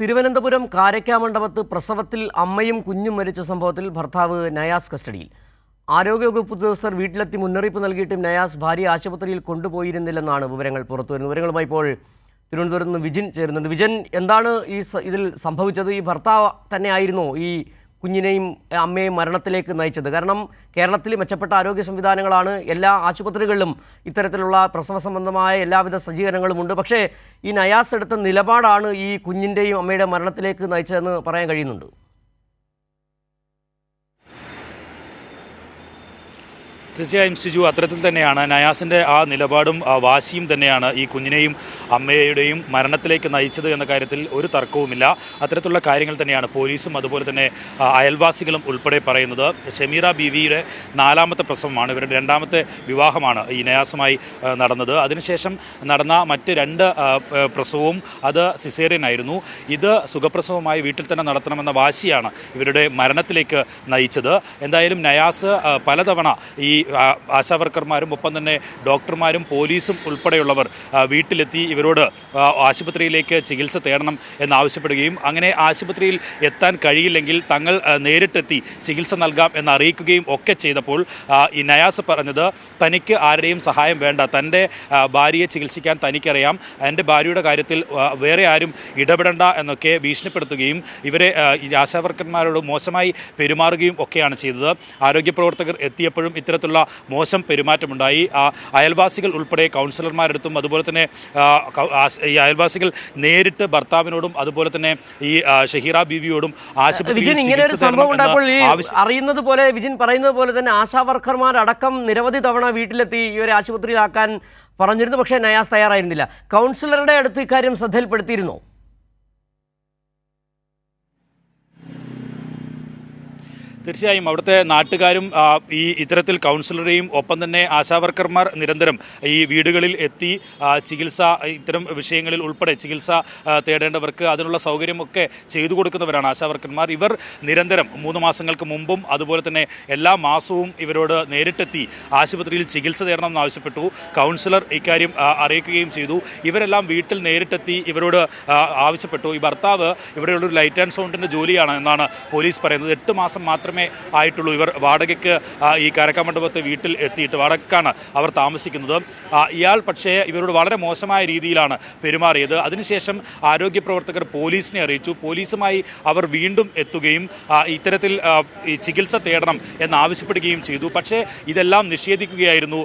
തിരുവനന്തപുരം കാരയ്ക്കാമണ്ഡപത്ത് പ്രസവത്തിൽ അമ്മയും കുഞ്ഞും മരിച്ച സംഭവത്തിൽ ഭർത്താവ് നയാസ് കസ്റ്റഡിയിൽ. ആരോഗ്യവകുപ്പ് ഉദ്യോഗസ്ഥർ വീട്ടിലെത്തി മുന്നറിയിപ്പ് നൽകിയിട്ടും നയാസ് ഭാര്യ ആശുപത്രിയിൽ കൊണ്ടുപോയിരുന്നില്ലെന്നാണ് വിവരങ്ങൾ പുറത്തുവരുന്നത്. വിവരങ്ങളുമായി ഇപ്പോൾ തിരുവനന്തപുരത്ത് നിന്ന് വിജിൻ ചേരുന്നുണ്ട്. വിജൻ എന്താണ് ഈ ഇതിൽ സംഭവിച്ചത്? ഈ ഭർത്താവ് തന്നെയായിരുന്നോ ഈ കുഞ്ഞിനെയും അമ്മയെയും മരണത്തിലേക്ക് നയിച്ചത്. കാരണം കേരളത്തിൽ മെച്ചപ്പെട്ട ആരോഗ്യ സംവിധാനങ്ങളാണ് എല്ലാ ആശുപത്രികളിലും ഇത്തരത്തിലുള്ള പ്രസവ സംബന്ധമായ എല്ലാവിധ സജ്ജീകരണങ്ങളും ഉണ്ട്. പക്ഷേ ഈ നയാസ് എടുത്ത നിലപാടാണ് ഈ കുഞ്ഞിന്റെയും അമ്മയുടെ മരണത്തിലേക്ക് നയിച്ചതെന്ന് പറയാൻ കഴിയുന്നുണ്ട്. തീർച്ചയായും സിജു അത്തരത്തിൽ തന്നെയാണ് നയാസിന്റെ ആ നിലപാടും ആ വാശിയും തന്നെയാണ് ഈ കുഞ്ഞിനെയും അമ്മയുടെയും മരണത്തിലേക്ക് നയിച്ചത് എന്ന കാര്യത്തിൽ ഒരു തർക്കവുമില്ല. അത്തരത്തിലുള്ള കാര്യങ്ങൾ തന്നെയാണ് പോലീസും അതുപോലെ തന്നെ അയൽവാസികളും ഉൾപ്പെടെ പറയുന്നത്. ഷമീറ ബിവിയുടെ നാലാമത്തെ പ്രസവമാണ് ഇവരുടെ രണ്ടാമത്തെ വിവാഹമാണ് ഈ നയാസുമായി നടന്നത്. അതിനുശേഷം നടന്ന മറ്റ് രണ്ട് പ്രസവവും അത് സിസേറിയൻ ആയിരുന്നു ഇത് സുഖപ്രസവമായി വീട്ടിൽ തന്നെ നടത്തണമെന്ന വാശിയാണ് ഇവരുടെ മരണത്തിലേക്ക് നയിച്ചത്. എന്തായാലും നയാസ് പലതവണ ഈ ആശാവർക്കർമാരും ഒപ്പം തന്നെ ഡോക്ടർമാരും പോലീസും ഉൾപ്പെടെയുള്ളവർ വീട്ടിലെത്തി ഇവരോട് ആശുപത്രിയിലേക്ക് ചികിത്സ തേടണം എന്നാവശ്യപ്പെടുകയും അങ്ങനെ ആശുപത്രിയിൽ എത്താൻ കഴിയില്ലെങ്കിൽ തങ്ങൾ നേരിട്ടെത്തി ചികിത്സ നൽകാം എന്ന് അറിയിക്കുകയും ഒക്കെ ചെയ്തപ്പോൾ ഈ നയാസ് പറഞ്ഞത് തനിക്ക് ആരുടെയും സഹായം വേണ്ട. തന്റെ ഭാര്യയെ ചികിത്സിക്കാൻ തനിക്കറിയാം. എന്റെ ഭാര്യയുടെ കാര്യത്തിൽ വേറെ ആരും ഇടപെടണ്ട എന്നൊക്കെ ഭീഷണിപ്പെടുത്തുകയും ഇവരെ ആശാവർക്കർമാരോട് മോശമായി പെരുമാറുകയും ഒക്കെയാണ് ചെയ്തത്. ആരോഗ്യ പ്രവർത്തകർ എത്തിയപ്പോഴും ഇത്തരത്തിലുള്ള മോശം പെരുമാറ്റമുണ്ടായി. ആ, അയൽവാസികൾ ഉൾപ്പെടെ കൗൺസിലർമാരെടുത്തും അതുപോലെ തന്നെ ഈ അയൽവാസികൾ നേരിട്ട് ഭർത്താവിനോടും അതുപോലെ തന്നെ ഈ ഷഹീറ ബീവിയോടും ആശുപത്രിയിൽ അറിയുന്നത് പോലെ വിജിൻ പറയുന്നത് പോലെ തന്നെ ആശാ വർക്കർമാരടക്കം നിരവധി തവണ വീട്ടിലെത്തി ഇവരെ ആശുപത്രിയിലാക്കാൻ പറഞ്ഞിരുന്നു പക്ഷേ നയാസ് തയ്യാറായിരുന്നില്ല. കൗൺസിലറുടെ അടുത്ത് ഇക്കാര്യം ശ്രദ്ധയിൽപ്പെടുത്തിയിരുന്നോ? തീർച്ചയായും അവിടുത്തെ നാട്ടുകാരും ഈ ഇത്തരത്തിൽ കൗൺസിലറെയും ഒപ്പം തന്നെ ആശാവർക്കർമാർ നിരന്തരം ഈ വീടുകളിൽ എത്തി ചികിത്സ ഇത്തരം വിഷയങ്ങളിൽ ഉൾപ്പെടെ ചികിത്സ തേടേണ്ടവർക്ക് അതിനുള്ള സൗകര്യമൊക്കെ ചെയ്തു കൊടുക്കുന്നവരാണ് ആശാവർക്കർമാർ ഇവർ നിരന്തരം മൂന്ന് മാസങ്ങൾക്ക് മുമ്പും അതുപോലെ തന്നെ എല്ലാ മാസവും ഇവരോട് നേരിട്ടെത്തി ആശുപത്രിയിൽ ചികിത്സ തേടണമെന്ന് ആവശ്യപ്പെട്ടു. കൗൺസിലർ ഇക്കാര്യം അറിയിക്കുകയും ചെയ്തു. ഇവരെല്ലാം വീട്ടിൽ നേരിട്ടെത്തി ഇവരോട് ആവശ്യപ്പെട്ടു. ഈ ഭർത്താവ് ഇവിടെയുള്ളൊരു ലൈറ്റ് ആൻഡ് സൗണ്ടിന്റെ ജോലിയാണ് എന്നാണ് പോലീസ് പറയുന്നത്. എട്ട് മാസം മാത്രമേ ആയിട്ടുള്ളൂ. ഇവർ വാടകയ്ക്ക് ഈ കരക്കമണ്ഡപത്തെ വീട്ടിൽ എത്തിയിട്ട് വടക്കാണ് അവർ താമസിക്കുന്നത്. ഇയാൾ പക്ഷേ ഇവരോട് വളരെ മോശമായ രീതിയിലാണ് പെരുമാറിയത്. അതിനുശേഷം ആരോഗ്യ പ്രവർത്തകർ പോലീസിനെ അറിയിച്ചു. പോലീസുമായി അവർ വീണ്ടും എത്തുകയും ഇത്തരത്തിൽ ചികിത്സ തേടണം എന്നാവശ്യപ്പെടുകയും ചെയ്തു. പക്ഷേ ഇതെല്ലാം നിഷേധിക്കുകയായിരുന്നു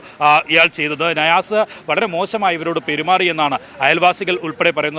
ഇയാൾ ചെയ്തത്. നയാസ് വളരെ മോശമായി ഇവരോട് പെരുമാറിയെന്നാണ് അയൽവാസികൾ ഉൾപ്പെടെ പറയുന്നത്.